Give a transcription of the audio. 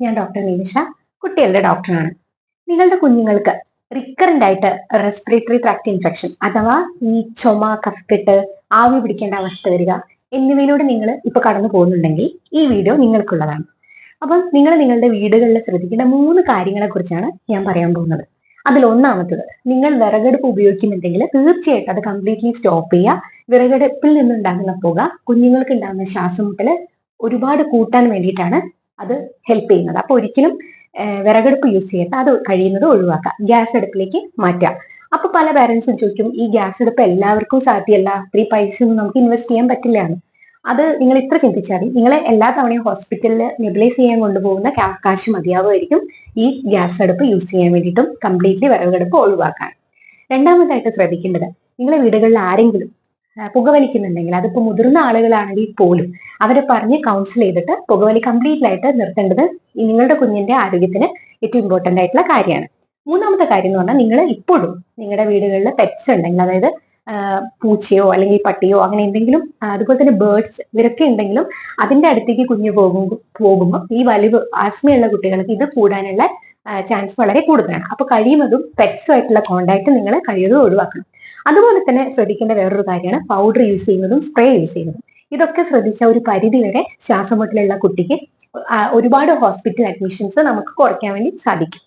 ഞാൻ ഡോക്ടർ നിമിഷ. കുട്ടികളുടെ ഡോക്ടറാണ് നിങ്ങളുടെ കുഞ്ഞുങ്ങൾക്ക് റിക്കറന്റ് ആയിട്ട് റെസ്പിറേറ്ററി ട്രാക്ട് ഇൻഫെക്ഷൻ അഥവാ ഈ ചുമ കഫക്കെട്ട് ആവി പിടിക്കേണ്ട അവസ്ഥ വരിക എന്നിവയിലൂടെ നിങ്ങൾ ഇപ്പൊ കടന്നു പോകുന്നുണ്ടെങ്കിൽ ഈ വീഡിയോ നിങ്ങൾക്കുള്ളതാണ്. അപ്പം നിങ്ങൾ നിങ്ങളുടെ വീടുകളിൽ ശ്രദ്ധിക്കേണ്ട മൂന്ന് കാര്യങ്ങളെ കുറിച്ചാണ് ഞാൻ പറയാൻ പോകുന്നത്. അതിൽ ഒന്നാമത്തത് നിങ്ങൾ വിറകടുപ്പ് ഉപയോഗിക്കുന്നുണ്ടെങ്കിൽ തീർച്ചയായിട്ടും അത് കംപ്ലീറ്റ്ലി സ്റ്റോപ്പ് ചെയ്യുക. വിറകടുപ്പിൽ നിന്നുണ്ടാകുന്ന പുക കുഞ്ഞുങ്ങൾക്ക് ഉണ്ടാകുന്ന ശ്വാസം മുട്ടൽ ഒരുപാട് കൂട്ടാൻ വേണ്ടിയിട്ടാണ് അത് ഹെൽപ്പ് ചെയ്യുന്നത്. അപ്പൊ ഒരിക്കലും വിറകടുപ്പ് യൂസ് ചെയ്യണ്ട. അത് കഴിയുന്നത് ഒഴിവാക്കുക. ഗ്യാസ് അടുപ്പിലേക്ക് മാറ്റുക. അപ്പൊ പല പാരന്റ്സും ചോദിക്കും ഈ ഗ്യാസ് അടുപ്പ് എല്ലാവർക്കും സാധ്യമല്ല അത്രയും പൈസ ഒന്നും നമുക്ക് ഇൻവെസ്റ്റ് ചെയ്യാൻ പറ്റില്ല. അത് നിങ്ങൾ ഇത്ര ചിന്തിച്ചാൽ മതി. നിങ്ങളെ എല്ലാ തവണയും ഹോസ്പിറ്റലിൽ നെബിലൈസ് ചെയ്യാൻ കൊണ്ടുപോകുന്ന കാശ് മതിയാവുമായിരിക്കും ഈ ഗ്യാസ് അടുപ്പ് യൂസ് ചെയ്യാൻ വേണ്ടിയിട്ടും കംപ്ലീറ്റ്ലി വിറകടുപ്പ് ഒഴിവാക്കാൻ. രണ്ടാമതായിട്ട് ശ്രദ്ധിക്കേണ്ടത് നിങ്ങളെ വീടുകളിൽ ആരെങ്കിലും പുകവലിക്കുന്നുണ്ടെങ്കിൽ അതിപ്പോ മുതിർന്ന ആളുകളാണെങ്കിൽ പോലും അവരെ പറഞ്ഞ് കൗൺസിൽ ചെയ്തിട്ട് പുകവലി കംപ്ലീറ്റ് ആയിട്ട് നിർത്തേണ്ടത് നിങ്ങളുടെ കുഞ്ഞിന്റെ ആരോഗ്യത്തിന് ഏറ്റവും ഇമ്പോർട്ടന്റ് ആയിട്ടുള്ള കാര്യമാണ്. മൂന്നാമത്തെ കാര്യം എന്ന് പറഞ്ഞാൽ നിങ്ങൾ ഇപ്പോഴും നിങ്ങളുടെ വീടുകളിൽ പെറ്റ്സ് ഉണ്ടെങ്കിൽ അതായത് പൂച്ചയോ അല്ലെങ്കിൽ പട്ടിയോ അങ്ങനെ എന്തെങ്കിലും അതുപോലെ തന്നെ ബേർഡ്സ് ഇവരൊക്കെ ഉണ്ടെങ്കിലും അതിന്റെ അടുത്തേക്ക് കുഞ്ഞു പോകുമ്പോൾ പോകുമ്പോൾ ഈ വലിവ് ആസ്മയുള്ള കുട്ടികൾക്ക് ഇത് കൂടാനുള്ള ചാൻസ് വളരെ കൂടുതലാണ്. അപ്പൊ കഴിയുന്നതും പെറ്റ്സുമായിട്ടുള്ള കോണ്ടാക്ട് നിങ്ങൾ കഴിയുന്നതും ഒഴിവാക്കണം. അതുപോലെ തന്നെ ശ്രദ്ധിക്കേണ്ട വേറൊരു കാര്യമാണ് പൗഡർ യൂസ് ചെയ്യുന്നതും സ്പ്രേ യൂസ് ചെയ്യുന്നതും. ഇതൊക്കെ ശ്രദ്ധിച്ച ഒരു പരിധി വരെ ശ്വാസമുട്ടലുള്ള കുട്ടിക്ക് ഒരുപാട് ഹോസ്പിറ്റൽ അഡ്മിഷൻസ് നമുക്ക് കുറയ്ക്കാൻ വേണ്ടി സാധിക്കും.